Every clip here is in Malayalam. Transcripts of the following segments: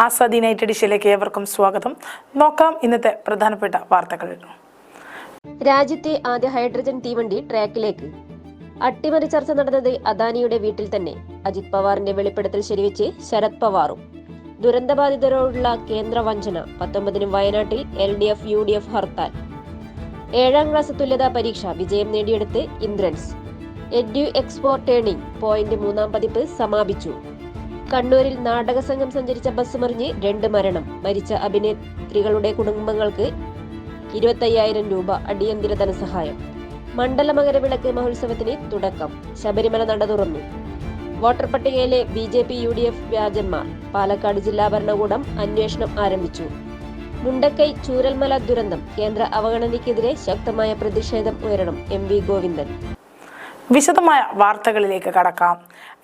ആസാദി നൈറ്റ് എഡിഷനിലേക്ക് ഏവർക്കും സ്വാഗതം. നോക്കാം ഇന്നത്തെ പ്രധാനപ്പെട്ട വാർത്തകൾ. രാജ്യത്തെ ആദ്യ ഹൈഡ്രജൻ തീവണ്ടി ട്രാക്കിലേക്ക്. അട്ടിമറി ചർച്ച നടന്നത് അദാനിയുടെ വീട്ടിൽ തന്നെ. അജിത് പവാറിന്റെ വെളിപ്പെടുത്തൽ ശരിവെച്ച് ശരത് പവാറും. ദുരന്തബാധിതരോടുള്ള കേന്ദ്ര വഞ്ചന പത്തൊമ്പതിനും വയനാട്ടിൽ L D F U D F hartal. ഏഴാം ക്ലാസ് തുല്യതാ പരീക്ഷ വിജയം നേടിയെടുത്ത് Indrans. Edu expo turning point മൂന്നാം പതിപ്പ് സമാപിച്ചു. കണ്ണൂരിൽ നാടക സംഘം സഞ്ചരിച്ച ബസ് മറിഞ്ഞ് രണ്ട് മരണം. മരിച്ച അഭിനേത്രികളുടെ കുടുംബങ്ങൾക്ക് ഇരുപത്തയ്യായിരം രൂപ അടിയന്തര ധനസഹായം. മണ്ഡല മകരവിളക്ക് മഹോത്സവത്തിന് തുടക്കം. ശബരിമല നട തുറന്നു. വോട്ടർ പട്ടികയിലെ B J P U D F വ്യാജന്മാർ. Palakkad ജില്ലാ ഭരണകൂടം അന്വേഷണം ആരംഭിച്ചു. മുണ്ടക്കൈ ചൂരൽമല ദുരന്തം. കേന്ദ്ര അവഗണനയ്ക്കെതിരെ ശക്തമായ പ്രതിഷേധം ഉയരണം. M V Govindan. വിശദമായ വാർത്തകളിലേക്ക് കടക്കാം.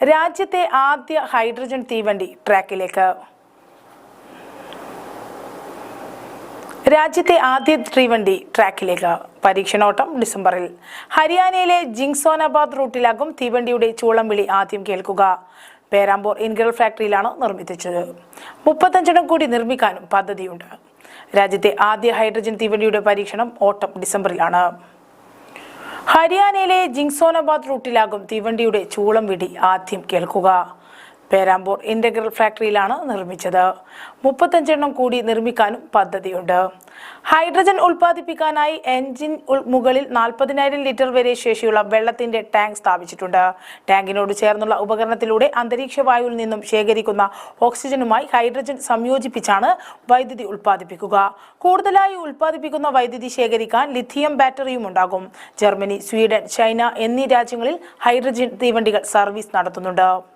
രാജ്യത്തെ ആദ്യ ഹൈഡ്രജൻ തീവണ്ടി ട്രാക്കിലേക്ക്. രാജ്യത്തെ ആദ്യ തീവണ്ടി ട്രാക്കിലേക്ക്. പരീക്ഷണോട്ടം ഡിസംബറിൽ. ഹരിയാനയിലെ ജിങ്സോനാബാദ് റൂട്ടിലാകും തീവണ്ടിയുടെ ചൂളം വിളി ആദ്യം കേൾക്കുക. പേരാമ്പൂർ ഇൻഗ്രൽ ഫാക്ടറിയിലാണ് നിർമ്മിച്ചത് മുപ്പത്തഞ്ചെണ്ണം കൂടി നിർമ്മിക്കാനും പദ്ധതിയുണ്ട്. രാജ്യത്തെ ആദ്യ ഹൈഡ്രജൻ തീവണ്ടിയുടെ പരീക്ഷണം ഓട്ടം ഡിസംബറിലാണ്. ഹരിയാനയിലെ ജിങ്സോനാബാദ് റൂട്ടിലാകും തീവണ്ടിയുടെ ചൂളം വിടി. ആദ്യം കേൾക്കുക. പേരാമ്പൂർ ഇന്റഗ്രൽ ഫാക്ടറിയിലാണ് നിർമ്മിച്ചത്. മുപ്പത്തഞ്ചെണ്ണം കൂടി നിർമ്മിക്കാനും പദ്ധതിയുണ്ട്. ഹൈഡ്രജൻ ഉൽപ്പാദിപ്പിക്കാനായി എൻജിൻ മുകളിൽ നാൽപ്പതിനായിരം ലിറ്റർ വരെ ശേഷിയുള്ള വെള്ളത്തിന്റെ ടാങ്ക് സ്ഥാപിച്ചിട്ടുണ്ട്. ടാങ്കിനോട് ചേർന്നുള്ള ഉപകരണത്തിലൂടെ അന്തരീക്ഷ വായുവിൽ നിന്നും ശേഖരിക്കുന്ന ഓക്സിജനുമായി ഹൈഡ്രജൻ സംയോജിപ്പിച്ചാണ് വൈദ്യുതി ഉൽപ്പാദിപ്പിക്കുക. കൂടുതലായി ഉൽപ്പാദിപ്പിക്കുന്ന വൈദ്യുതി ശേഖരിക്കാൻ ലിഥിയം ബാറ്ററിയും ഉണ്ടാകും. ജർമ്മനി സ്വീഡൻ ചൈന എന്നീ രാജ്യങ്ങളിൽ ഹൈഡ്രജൻ തീവണ്ടികൾ സർവീസ് നടത്തുന്നുണ്ട്.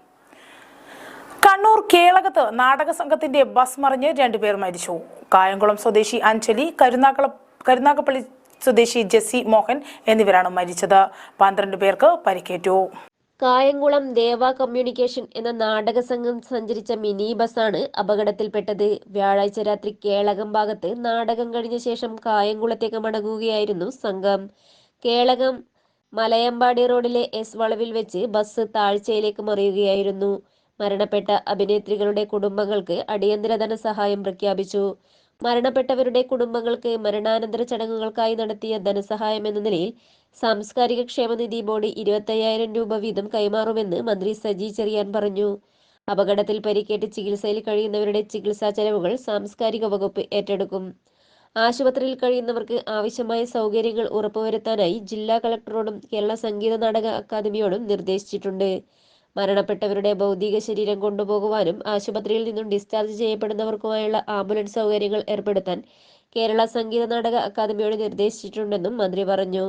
കണ്ണൂർ കേളകത്ത് നാടക സംഘത്തിന്റെ ബസ് മറിഞ്ഞ് രണ്ടുപേർ മരിച്ചു. കായംകുളം സ്വദേശി അഞ്ജലി കരുനാക്കള കരുനാഗപ്പള്ളി സ്വദേശി ജെസ്സി മോഹൻ എന്നിവരാണ് മരിച്ചത്. പന്ത്രണ്ട് പേർക്ക് പരിക്കേറ്റു. കായംകുളം ദേവ കമ്മ്യൂണിക്കേഷൻ എന്ന നാടക സംഘം സഞ്ചരിച്ച മിനി ബസ്സാണ് അപകടത്തിൽപ്പെട്ടത്. വ്യാഴാഴ്ച രാത്രി കേളകം ഭാഗത്ത് നാടകം കഴിഞ്ഞ ശേഷം കായംകുളത്തേക്ക് മടങ്ങുകയായിരുന്നു സംഘം. കേളകം മലയമ്പാടി റോഡിലെ എസ് വളവിൽ വെച്ച് ബസ് താഴ്ചയിലേക്ക് മറിയുകയായിരുന്നു. മരണപ്പെട്ട അഭിനേത്രികളുടെ കുടുംബങ്ങൾക്ക് അടിയന്തര ധനസഹായം പ്രഖ്യാപിച്ചു. മരണപ്പെട്ടവരുടെ കുടുംബങ്ങൾക്ക് മരണാനന്തര ചടങ്ങുകൾക്കായി നടത്തിയ ധനസഹായം എന്ന നിലയിൽ സാംസ്കാരിക ക്ഷേമനിധി ബോർഡ് ഇരുപത്തയ്യായിരം രൂപ വീതം കൈമാറുമെന്ന് മന്ത്രി സജി ചെറിയാൻ പറഞ്ഞു. അപകടത്തിൽ പരിക്കേറ്റ് ചികിത്സയിൽ കഴിയുന്നവരുടെ ചികിത്സാ ചെലവുകൾ സാംസ്കാരിക വകുപ്പ് ഏറ്റെടുക്കും. ആശുപത്രിയിൽ കഴിയുന്നവർക്ക് ആവശ്യമായ സൗകര്യങ്ങൾ ഉറപ്പുവരുത്താനായി ജില്ലാ കളക്ടറോടും കേരള സംഗീത നാടക അക്കാദമിയോടും നിർദ്ദേശിച്ചിട്ടുണ്ട്. മരണപ്പെട്ടവരുടെ ഭൗതിക ശരീരം കൊണ്ടുപോകുവാനും ആശുപത്രിയിൽ നിന്നും ഡിസ്ചാർജ് ചെയ്യപ്പെടുന്നവർക്കുമായുള്ള ആംബുലൻസ് സൗകര്യങ്ങൾ ഏർപ്പെടുത്താൻ കേരള സംഗീത നാടക അക്കാദമിയോട് നിർദ്ദേശിച്ചിട്ടുണ്ടെന്നും മന്ത്രി പറഞ്ഞു.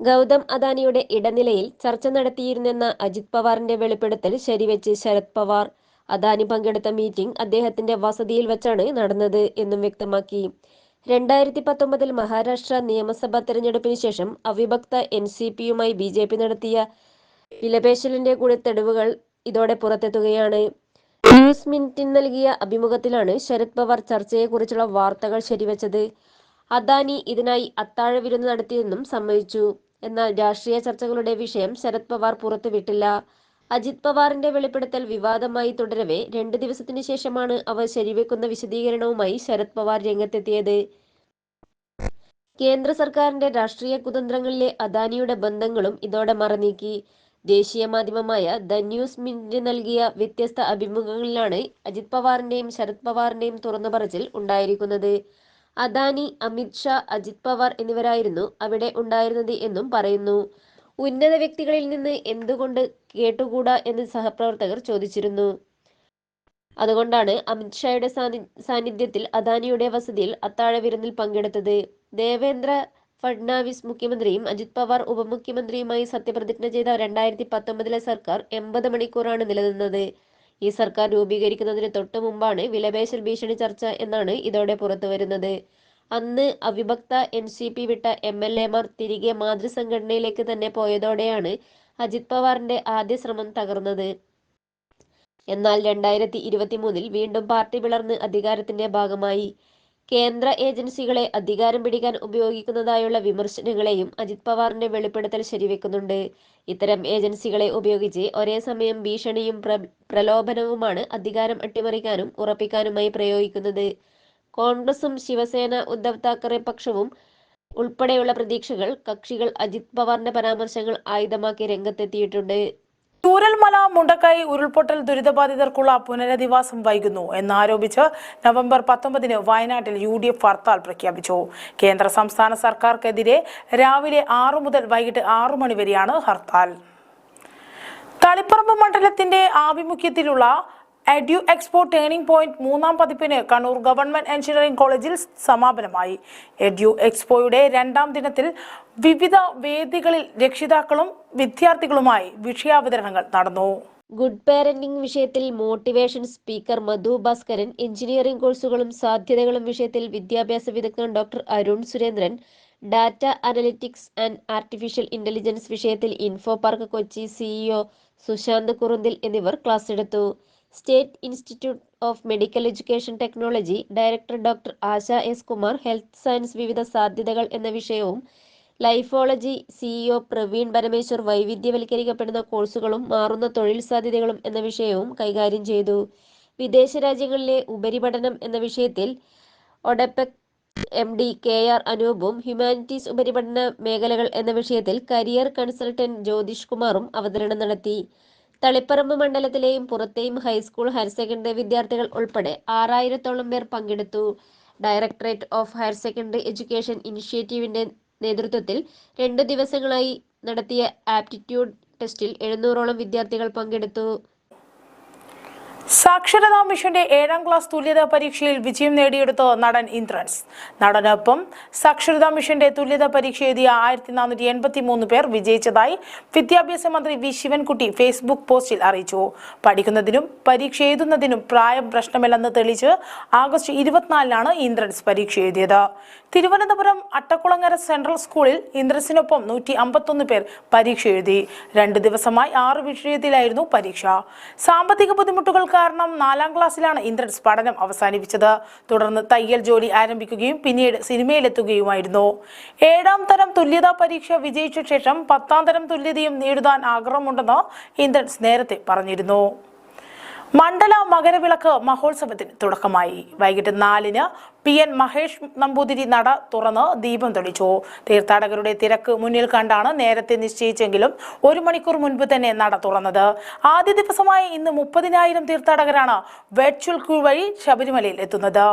ഗൗതം അദാനിയുടെ ഇടനിലയിൽ ചർച്ച നടത്തിയിരുന്നെന്ന അജിത് പവാറിന്റെ വെളിപ്പെടുത്തൽ ശരിവെച്ച് ശരത് പവാർ അദാനി പങ്കെടുത്ത മീറ്റിംഗ് അദ്ദേഹത്തിന്റെ വസതിയിൽ വെച്ചാണ് നടന്നത് എന്നും വ്യക്തമാക്കി. രണ്ടായിരത്തി പത്തൊമ്പതിൽ മഹാരാഷ്ട്ര നിയമസഭാ തെരഞ്ഞെടുപ്പിന് ശേഷം അവിഭക്ത എൻ സി പിയുമായി ബി ജെ പി നടത്തിയ വിലപേശലിന്റെ കൂടെ തെളിവുകൾ ഇതോടെ പുറത്തെത്തുകയാണ്. ന്യൂസ് മിനിറ്റിന് നൽകിയ അഭിമുഖത്തിലാണ് ശരത് പവാർ ചർച്ചയെക്കുറിച്ചുള്ള വാർത്തകൾ ശരിവച്ചത്. അദാനി ഇതിനായി അത്താഴ വിരുന്ന് നടത്തിയെന്നും സമ്മതിച്ചു. എന്നാൽ രാഷ്ട്രീയ ചർച്ചകളുടെ വിഷയം ശരത് പവാർ പുറത്തുവിട്ടില്ല. അജിത് പവാറിന്റെ വെളിപ്പെടുത്തൽ വിവാദമായി തുടരവേ രണ്ട് ദിവസത്തിനു ശേഷമാണ് അവർ ശരിവെക്കുന്ന വിശദീകരണവുമായി ശരത് പവാർ രംഗത്തെത്തിയത്. കേന്ദ്ര സർക്കാരിന്റെ രാഷ്ട്രീയ കുതന്ത്രങ്ങളിലെ അദാനിയുടെ ബന്ധങ്ങളും ഇതോടെ മറനീക്കി. ദേശീയ മാധ്യമമായ ദ ന്യൂസ് മിനിറ്റ് നൽകിയ വ്യത്യസ്ത അഭിമുഖങ്ങളിലാണ് അജിത് പവാറിന്റെയും ശരത് പവാറിന്റെയും തുറന്നു പറച്ചിൽ ഉണ്ടായിരിക്കുന്നത്. അദാനി അമിത് ഷാ അജിത് പവാർ എന്നിവരായിരുന്നു അവിടെ ഉണ്ടായിരുന്നത് എന്നും പറയുന്നു. ഉന്നത വ്യക്തികളിൽ നിന്ന് എന്തുകൊണ്ട് കേട്ടുകൂടാ എന്ന് സഹപ്രവർത്തകർ ചോദിച്ചിരുന്നു. അതുകൊണ്ടാണ് അമിത് ഷായുടെ സാന്നിധ്യത്തിൽ അദാനിയുടെ വസതിയിൽ അത്താഴ വിരുന്നിൽ പങ്കെടുത്തത്. ദേവേന്ദ്ര ഫഡ്നാവിസ് മുഖ്യമന്ത്രിയും അജിത് പവാർ ഉപമുഖ്യമന്ത്രിയുമായി സത്യപ്രതിജ്ഞ ചെയ്ത രണ്ടായിരത്തി പത്തൊമ്പതിലെ സർക്കാർ എൺപത് മണിക്കൂറാണ് നിലനിന്നത്. ഈ സർക്കാർ രൂപീകരിക്കുന്നതിന് തൊട്ടു മുമ്പാണ് വിലപേശൽ ഭീഷണി ചർച്ച എന്നാണ് ഇതോടെ പുറത്തുവരുന്നത് അന്ന് അവിഭക്ത എൻ സി പി വിട്ട എം എൽ എമാർ തിരികെ മാതൃസംഘടനയിലേക്ക് തന്നെ പോയതോടെയാണ് അജിത് പവാറിന്റെ ആദ്യ ശ്രമം തകർന്നത്. എന്നാൽ രണ്ടായിരത്തി ഇരുപത്തി മൂന്നിൽ വീണ്ടും പാർട്ടി പിളർന്ന് അധികാരത്തിന്റെ ഭാഗമായി. കേന്ദ്ര ഏജൻസികളെ അധികാരം പിടിക്കാൻ ഉപയോഗിക്കുന്നതായുള്ള വിമർശനങ്ങളെയും അജിത് പവാറിന്റെ വെളിപ്പെടുത്തൽ ശരിവെക്കുന്നുണ്ട്. ഇത്തരം ഏജൻസികളെ ഉപയോഗിച്ച് ഒരേ സമയം ഭീഷണിയും പ്ര പ്രലോഭനവുമാണ് അധികാരം അട്ടിമറിക്കാനും ഉറപ്പിക്കാനുമായി പ്രയോഗിക്കുന്നത്. കോൺഗ്രസും ശിവസേന ഉദ്ധവ് താക്കറെ പക്ഷവും ഉൾപ്പെടെയുള്ള പ്രതീക്ഷകൾ കക്ഷികൾ അജിത് പവാറിന്റെ പരാമർശങ്ങൾ ആയുധമാക്കി രംഗത്തെത്തിയിട്ടുണ്ട്. ചൂരൽമല മുണ്ടക്കൈ ഉരുൾപൊട്ടൽ ദുരിതബാധിതർക്കുള്ള പുനരധിവാസം വൈകുന്നു എന്നാരോപിച്ച് നവംബർ പത്തൊമ്പതിന് വയനാട്ടിൽ യു ഡി എഫ് ഹർത്താൽ പ്രഖ്യാപിച്ചു. കേന്ദ്ര സംസ്ഥാന സർക്കാർക്കെതിരെ രാവിലെ ആറു മുതൽ വൈകിട്ട് ആറു മണി വരെയാണ് ഹർത്താൽ. തളിപ്പറമ്പ് മണ്ഡലത്തിന്റെ ആഭിമുഖ്യത്തിലുള്ള എഡ്യു എക്സ്പോ ടേണിംഗ് പോയിന്റ് മൂന്നാം പതിപ്പിന് കണ്ണൂർ ഗവൺമെന്റ് എഞ്ചിനീയറിംഗ് കോളേജിൽ സമാപനമായി. എഡ്യു എക്സ്പോയുടെ രണ്ടാം ദിനത്തിൽ വിവിധ വേദികളിൽ രക്ഷിതാക്കളും വിദ്യാർത്ഥികളുമായി വിഷയാവതരണങ്ങൾ നടന്നു. ഗുഡ് പാരന്റിംഗ് വിഷയത്തിൽ motivation speaker Madhu Bhaskaran engineering കോഴ്സുകളും സാധ്യതകളും വിഷയത്തിൽ വിദ്യാഭ്യാസ വിദഗ്ധൻ doctor Arun Surendran data analytics and artificial intelligence വിഷയത്തിൽ info park Kochi CEO Sushant Kurunthil എന്നിവർ ക്ലാസ് എടുത്തു. State institute of medical education technology director doctor Asha S Kumar health science വിവിധ സാധ്യതകൾ എന്ന വിഷയവും ലൈഫോളജി സിഇഒ പ്രവീൺ പരമേശ്വർ വൈവിധ്യവൽക്കരിക്കപ്പെടുന്ന കോഴ്സുകളും മാറുന്ന തൊഴിൽ സാധ്യതകളും എന്ന വിഷയവും കൈകാര്യം ചെയ്തു. വിദേശ രാജ്യങ്ങളിലെ ഉപരിപഠനം എന്ന വിഷയത്തിൽ ODEPC M D K R അനൂപും humanities ഉപരിപഠന മേഖലകൾ എന്ന വിഷയത്തിൽ കരിയർ കൺസൾട്ടന്റ് ജ്യോതിഷ് കുമാറും അവതരണം നടത്തി. തളിപ്പറമ്പ് മണ്ഡലത്തിലെയും പുറത്തെയും ഹൈസ്കൂൾ ഹയർ സെക്കൻഡറി വിദ്യാർത്ഥികൾ ഉൾപ്പെടെ ആറായിരത്തോളം പേർ പങ്കെടുത്തു. Directorate of higher secondary education ഇനിഷ്യേറ്റീവിന്റെ നേതൃത്വത്തിൽ രണ്ടു ദിവസങ്ങളായി നടത്തിയ ആപ്റ്റിറ്റ്യൂഡ് ടെസ്റ്റിൽ എഴുന്നൂറോളം വിദ്യാർത്ഥികൾ പങ്കെടുത്തു. സാക്ഷരതാ മിഷന്റെ ഏഴാം ക്ലാസ് തുല്യതാ പരീക്ഷയിൽ വിജയം നേടിയെടുത്ത നടൻ ഇന്ദ്രൻസ്. നടനൊപ്പം സാക്ഷരതാ മിഷന്റെ തുല്യതാ പരീക്ഷ എഴുതിയ ആയിരത്തി നാനൂറ്റി എൺപത്തി മൂന്ന് പേർ വിജയിച്ചതായി വിദ്യാഭ്യാസ മന്ത്രി വി. ശിവൻകുട്ടി ഫേസ്ബുക്ക് പോസ്റ്റിൽ അറിയിച്ചു. പഠിക്കുന്നതിനും പരീക്ഷ എഴുതുന്നതിനും പ്രായം പ്രശ്നമില്ലെന്ന് തെളിയിച്ച് ആഗസ്റ്റ് ഇരുപത്തിനാലിനാണ് ഇന്ദ്രൻസ് പരീക്ഷ എഴുതിയത്. തിരുവനന്തപുരം അട്ടക്കുളങ്ങര സെൻട്രൽ സ്കൂളിൽ ഇന്ദ്രസിനൊപ്പം നൂറ്റി അമ്പത്തൊന്ന് പേർ പരീക്ഷ എഴുതി. രണ്ട് ദിവസമായി ആറ് വിഷയത്തിലായിരുന്നു പരീക്ഷ. സാമ്പത്തിക ബുദ്ധിമുട്ടുകൾ കാരണം നാലാം ക്ലാസ്സിലാണ് ഇന്ദ്രൻസ് പഠനം അവസാനിപ്പിച്ചത്. തുടർന്ന് തയ്യൽ ജോലി ആരംഭിക്കുകയും പിന്നീട് സിനിമയിലെത്തുകയുമായിരുന്നു. ഏഴാം തരം തുല്യതാ പരീക്ഷ വിജയിച്ച ശേഷം പത്താം തരം തുല്യതയും നേടുവാൻ ആഗ്രഹമുണ്ടെന്ന് ഇന്ദ്രൻസ് നേരത്തെ പറഞ്ഞിരുന്നു. മണ്ഡല മകരവിളക്ക് മഹോത്സവത്തിന് തുടക്കമായി. വൈകിട്ട് നാലിന് പി എൻ മഹേഷ് നമ്പൂതിരി നട തുറന്ന് ദീപം തെളിച്ചു. തീർത്ഥാടകരുടെ തിരക്ക് മുന്നിൽ കണ്ടാണ് നേരത്തെ നിശ്ചയിച്ചെങ്കിലും ഒരു മണിക്കൂർ മുൻപ് തന്നെ നട തുറന്നത്. ആദ്യ ദിവസമായ ഇന്ന് മുപ്പതിനായിരം തീർത്ഥാടകരാണ് വെർച്വൽ ക്യൂ വഴി ശബരിമലയിൽ എത്തുന്നത്.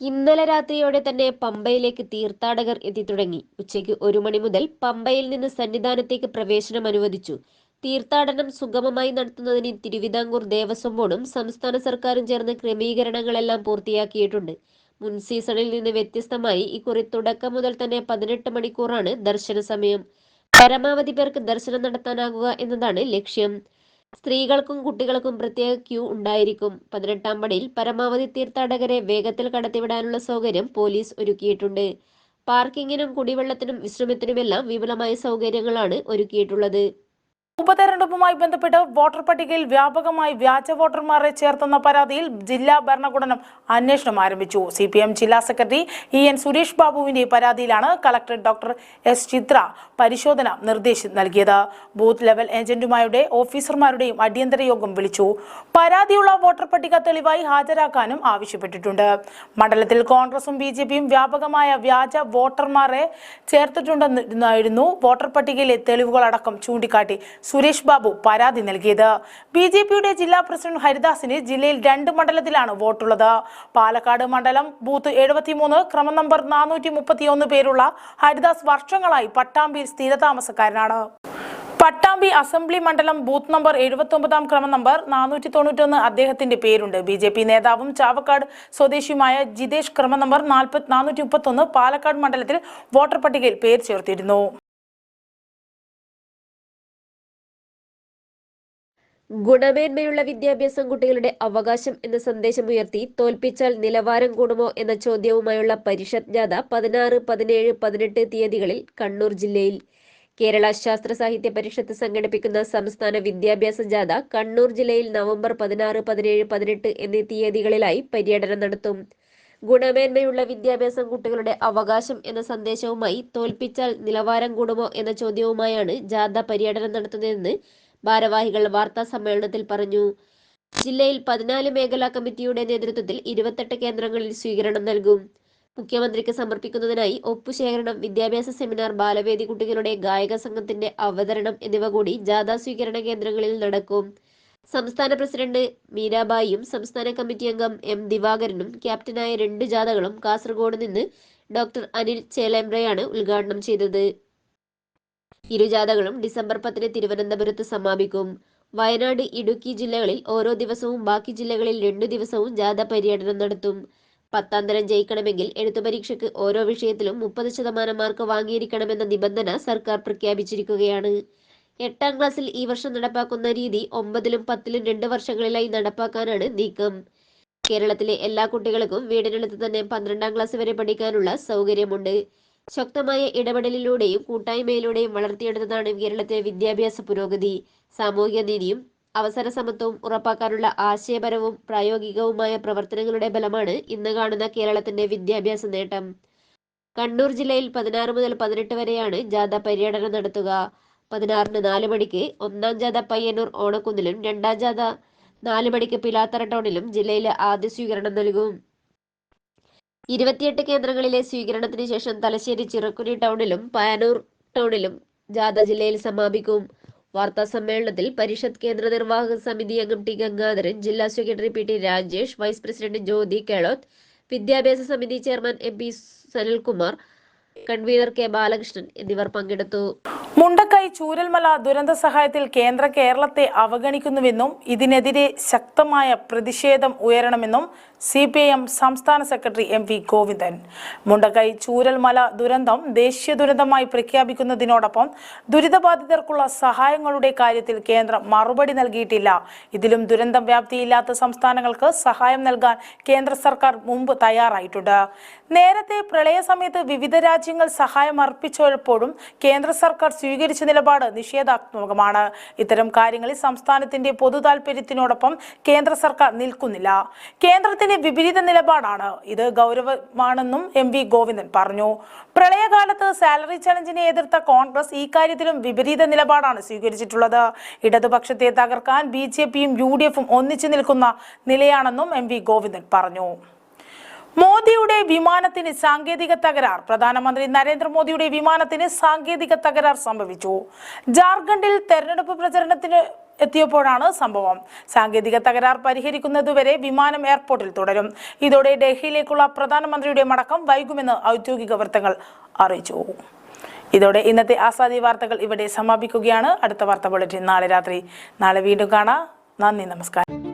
ഇന്നലെ രാത്രിയോടെ തന്നെ പമ്പയിലേക്ക് തീർത്ഥാടകർ എത്തി തുടങ്ങി. ഉച്ചയ്ക്ക് ഒരു മണി മുതൽ പമ്പയിൽ നിന്ന് സന്നിധാനത്തേക്ക് പ്രവേശനം അനുവദിച്ചു. തീർത്ഥാടനം സുഗമമായി നടത്തുന്നതിന് തിരുവിതാംകൂർ ദേവസ്വം ബോർഡും സംസ്ഥാന സർക്കാരും ചേർന്ന് ക്രമീകരണങ്ങളെല്ലാം പൂർത്തിയാക്കിയിട്ടുണ്ട്. മുൻ സീസണിൽ നിന്ന് വ്യത്യസ്തമായി ഇക്കുറി തുടക്കം മുതൽ തന്നെ പതിനെട്ട് മണിക്കൂറാണ് ദർശന സമയം. പരമാവധി പേർക്ക് ദർശനം നടത്താനാകുക എന്നതാണ് ലക്ഷ്യം. സ്ത്രീകൾക്കും കുട്ടികൾക്കും പ്രത്യേക ക്യൂ ഉണ്ടായിരിക്കും. പതിനെട്ടാം പടിയിൽ പരമാവധി തീർത്ഥാടകരെ വേഗത്തിൽ കടത്തിവിടാനുള്ള സൗകര്യം പോലീസ് ഒരുക്കിയിട്ടുണ്ട്. പാർക്കിങ്ങിനും കുടിവെള്ളത്തിനും വിശ്രമത്തിനുമെല്ലാം വിപുലമായ സൗകര്യങ്ങളാണ് ഒരുക്കിയിട്ടുള്ളത്. ഉപതെരഞ്ഞെടുപ്പുമായി ബന്ധപ്പെട്ട് വോട്ടർ പട്ടികയിൽ വ്യാപകമായി വ്യാജ വോട്ടർമാരെ ചേർത്തുന്ന പരാതിയിൽ ജില്ലാ ഭരണകൂടനം അന്വേഷണം ആരംഭിച്ചു. സി പി എം ജില്ലാ സെക്രട്ടറി ഇ എൻ സുരേഷ് ബാബുവിന്റെ പരാതിയിലാണ് കളക്ടർ ഡോക്ടർ എസ് ചിത്ര പരിശോധന നിർദ്ദേശം നൽകിയത്. ബൂത്ത് ലെവൽ ഏജന്റുമാരുടെ ഓഫീസർമാരുടെയും അടിയന്തര യോഗം വിളിച്ചു. പരാതിയുള്ള വോട്ടർ പട്ടിക തെളിവായി ഹാജരാക്കാനും ആവശ്യപ്പെട്ടിട്ടുണ്ട്. മണ്ഡലത്തിൽ കോൺഗ്രസും ബി വ്യാപകമായ വ്യാജ വോട്ടർമാരെ ചേർത്തിട്ടുണ്ടെന്നായിരുന്നു വോട്ടർ പട്ടികയിലെ തെളിവുകളടക്കം ചൂണ്ടിക്കാട്ടി സുരേഷ് ബാബു പരാതി നൽകിയത്. ബി ജെ പിയുടെ ജില്ലാ പ്രസിഡന്റ് ഹരിദാസിന് ജില്ലയിൽ രണ്ട് മണ്ഡലത്തിലാണ് വോട്ടുള്ളത്. പാലക്കാട് മണ്ഡലം ബൂത്ത് എഴുപത്തിമൂന്ന് ക്രമം നമ്പർ നാനൂറ്റി മുപ്പത്തിയൊന്ന് പേരുള്ള ഹരിദാസ് വർഷങ്ങളായി പട്ടാമ്പിയിൽ സ്ഥിരതാമസക്കാരനാണ്. പട്ടാമ്പി അസംബ്ലി മണ്ഡലം ബൂത്ത് നമ്പർ എഴുപത്തി ഒമ്പതാം ക്രമ നമ്പർ നാനൂറ്റി തൊണ്ണൂറ്റൊന്ന് അദ്ദേഹത്തിന്റെ പേരുണ്ട്. ബി ജെ പി നേതാവും ചാവക്കാട് സ്വദേശിയുമായ ജിതേഷ് ക്രമ നമ്പർ നാൽപ്പത്തി നാനൂറ്റി മുപ്പത്തൊന്ന് പാലക്കാട് മണ്ഡലത്തിൽ വോട്ടർ പട്ടികയിൽ പേര് ചേർത്തിരുന്നു. ഗുണമേന്മയുള്ള വിദ്യാഭ്യാസം കുട്ടികളുടെ അവകാശം എന്ന സന്ദേശം ഉയർത്തി തോൽപ്പിച്ചാൽ നിലവാരം കൂടുമോ എന്ന ചോദ്യവുമായുള്ള പരിഷത് ജാഥ പതിനാറ് പതിനേഴ് പതിനെട്ട് തീയതികളിൽ കണ്ണൂർ ജില്ലയിൽ. കേരള ശാസ്ത്ര സാഹിത്യ പരിഷത്ത് സംഘടിപ്പിക്കുന്ന സംസ്ഥാന വിദ്യാഭ്യാസ ജാഥ കണ്ണൂർ ജില്ലയിൽ നവംബർ പതിനാറ് പതിനേഴ് പതിനെട്ട് എന്നീ തീയതികളിലായി പര്യടനം നടത്തും. ഗുണമേന്മയുള്ള വിദ്യാഭ്യാസം കുട്ടികളുടെ അവകാശം എന്ന സന്ദേശവുമായി തോൽപ്പിച്ചാൽ നിലവാരം കൂടുമോ എന്ന ചോദ്യവുമായാണ് ജാഥ പര്യടനം നടത്തുന്നതെന്ന് ഭാരവാഹികൾ വാർത്താ സമ്മേളനത്തിൽ പറഞ്ഞു. ജില്ലയിൽ പതിനാല് മേഖലാ കമ്മിറ്റിയുടെ നേതൃത്വത്തിൽ ഇരുപത്തെട്ട് കേന്ദ്രങ്ങളിൽ സ്വീകരണം നൽകും. മുഖ്യമന്ത്രിക്ക് സമർപ്പിക്കുന്നതിനായി ഒപ്പുശേഖരണം വിദ്യാഭ്യാസ സെമിനാർ ബാലവേദി കുട്ടികളുടെ ഗായക സംഘത്തിന്റെ അവതരണം എന്നിവ കൂടി ജാഥാ സ്വീകരണ കേന്ദ്രങ്ങളിൽ നടക്കും. സംസ്ഥാന പ്രസിഡന്റ് മീരാബായിയും സംസ്ഥാന കമ്മിറ്റി അംഗം എം ദിവാകരനും ക്യാപ്റ്റനായ രണ്ട് ജാഥകളും കാസർഗോഡ് നിന്ന് ഡോക്ടർ അനിൽ ചേലേമ്പ്രയാണ് ഉദ്ഘാടനം ചെയ്തത്. ഇരു ജാഥകളും ഡിസംബർ പത്തിന് തിരുവനന്തപുരത്ത് സമാപിക്കും. വയനാട് ഇടുക്കി ജില്ലകളിൽ ഓരോ ദിവസവും ബാക്കി ജില്ലകളിൽ രണ്ടു ദിവസവും ജാഥ പര്യടനം നടത്തും. പത്താം തരം ജയിക്കണമെങ്കിൽ എഴുത്തു പരീക്ഷയ്ക്ക് ഓരോ വിഷയത്തിലും മുപ്പത് ശതമാനം മാർക്ക് വാങ്ങിയിരിക്കണമെന്ന നിബന്ധന സർക്കാർ പ്രഖ്യാപിച്ചിരിക്കുകയാണ്. എട്ടാം ക്ലാസ്സിൽ ഈ വർഷം നടപ്പാക്കുന്ന രീതി ഒമ്പതിലും പത്തിലും രണ്ട് വർഷങ്ങളിലായി നടപ്പാക്കാനാണ് നീക്കം. കേരളത്തിലെ എല്ലാ കുട്ടികൾക്കും വീടിനടുത്ത് തന്നെ പന്ത്രണ്ടാം ക്ലാസ് വരെ പഠിക്കാനുള്ള സൗകര്യമുണ്ട്. ശക്തമായ ഇടപെടലിലൂടെയും കൂട്ടായ്മയിലൂടെയും വളർത്തിയെടുത്തതാണ് കേരളത്തിലെ വിദ്യാഭ്യാസ പുരോഗതി. സാമൂഹിക നീതിയും അവസര സമത്വവും ഉറപ്പാക്കാനുള്ള ആശയപരവും പ്രായോഗികവുമായ പ്രവർത്തനങ്ങളുടെ ഫലമാണ് ഇന്ന് കാണുന്ന കേരളത്തിന്റെ വിദ്യാഭ്യാസ നേട്ടം. കണ്ണൂർ ജില്ലയിൽ പതിനാറ് മുതൽ പതിനെട്ട് വരെയാണ് ജാഥ പര്യടനം നടത്തുക. പതിനാറിന് നാല് മണിക്ക് ഒന്നാം ജാഥ പയ്യന്നൂർ ഓണക്കുന്നിലും രണ്ടാം ജാഥ നാല് മണിക്ക് പിലാത്തറ ടൗണിലും ജില്ലയിലെ ആദ്യ സ്വീകരണം നൽകും. ഇരുപത്തിയെട്ട് കേന്ദ്രങ്ങളിലെ സ്വീകരണത്തിന് ശേഷം തലശ്ശേരി ചിറക്കുനി ടൗണിലും പയനൂർ ടൗണിലും ജാഥ ജില്ലയിൽ സമാപിക്കും. വാർത്താ സമ്മേളനത്തിൽ പരിഷത്ത് കേന്ദ്ര നിർവാഹക സമിതി അംഗം ടി ഗംഗാധരൻ ജില്ലാ secretary P T Rajesh vice president Jyothi Kelothu വിദ്യാഭ്യാസ സമിതി chairman M P Sanilkumar convener K Balakrishnan എന്നിവർ പങ്കെടുത്തു. മുണ്ടക്കൈ ചൂരൽമല ദുരന്ത സഹായത്തിൽ കേന്ദ്ര കേരളത്തെ അവഗണിക്കുന്നുവെന്നും ഇതിനെതിരെ ശക്തമായ പ്രതിഷേധം ഉയരണമെന്നും സി പി ഐ എം സംസ്ഥാന secretary M V Govindan. Mundakkai Chooralmala ദുരന്തം ദേശീയ ദുരന്തമായി പ്രഖ്യാപിക്കുന്നതിനോടൊപ്പം ദുരിതബാധിതർക്കുള്ള സഹായങ്ങളുടെ കാര്യത്തിൽ കേന്ദ്രം മറുപടി നൽകിയിട്ടില്ല. ഇതിലും ദുരന്തം വ്യാപ്തിയില്ലാത്ത സംസ്ഥാനങ്ങൾക്ക് സഹായം നൽകാൻ കേന്ദ്ര സർക്കാർ മുമ്പ് തയ്യാറായിട്ടുണ്ട്. നേരത്തെ പ്രളയ സമയത്ത് വിവിധ രാജ്യങ്ങൾ സഹായം അർപ്പിച്ചപ്പോഴും കേന്ദ്ര സർക്കാർ സ്വീകരിച്ച നിലപാട് നിഷേധാത്മകമാണ്. ഇത്തരം കാര്യങ്ങളിൽ സംസ്ഥാനത്തിന്റെ പൊതു താൽപര്യത്തിനോടൊപ്പം കേന്ദ്ര സർക്കാർ നിൽക്കുന്നില്ല. കേന്ദ്രത്തിന്റെ വിപരീത നിലപാടാണ്. ഇത് ഗൗരവമാണെന്നും എം വി ഗോവിന്ദൻ പറഞ്ഞു. പ്രളയകാലത്ത് സാലറി ചലഞ്ചിനെ എതിർത്ത കോൺഗ്രസ് ഈ കാര്യത്തിലും വിപരീത നിലപാടാണ് സ്വീകരിച്ചിട്ടുള്ളത്. ഇടതുപക്ഷത്തെ തകർക്കാൻ ബി ജെ പിയും യു ഡി എഫും ഒന്നിച്ചു നിൽക്കുന്ന നിലയാണെന്നും എം വി ഗോവിന്ദൻ പറഞ്ഞു. മോദിയുടെ വിമാനത്തിന് സാങ്കേതിക തകരാർ. പ്രധാനമന്ത്രി നരേന്ദ്രമോദിയുടെ വിമാനത്തിന് സാങ്കേതിക തകരാർ സംഭവിച്ചു. ജാർഖണ്ഡിൽ തെരഞ്ഞെടുപ്പ് പ്രചരണത്തിന് എത്തിയപ്പോഴാണ് സംഭവം. സാങ്കേതിക തകരാർ പരിഹരിക്കുന്നതുവരെ വിമാനം എയർപോർട്ടിൽ തുടരും. ഇതോടെ ഡൽഹിയിലേക്കുള്ള പ്രധാനമന്ത്രിയുടെ മടക്കം വൈകുമെന്ന് ഔദ്യോഗിക വൃത്തങ്ങൾ അറിയിച്ചു. ഇതോടെ ഇന്നത്തെ ആസാദി വാർത്തകൾ ഇവിടെ സമാപിക്കുകയാണ്. അടുത്ത വാർത്ത ബുള്ളറ്റിൻ നാളെ രാത്രി. നാളെ വീണ്ടും കാണാം. നന്ദി നമസ്കാരം.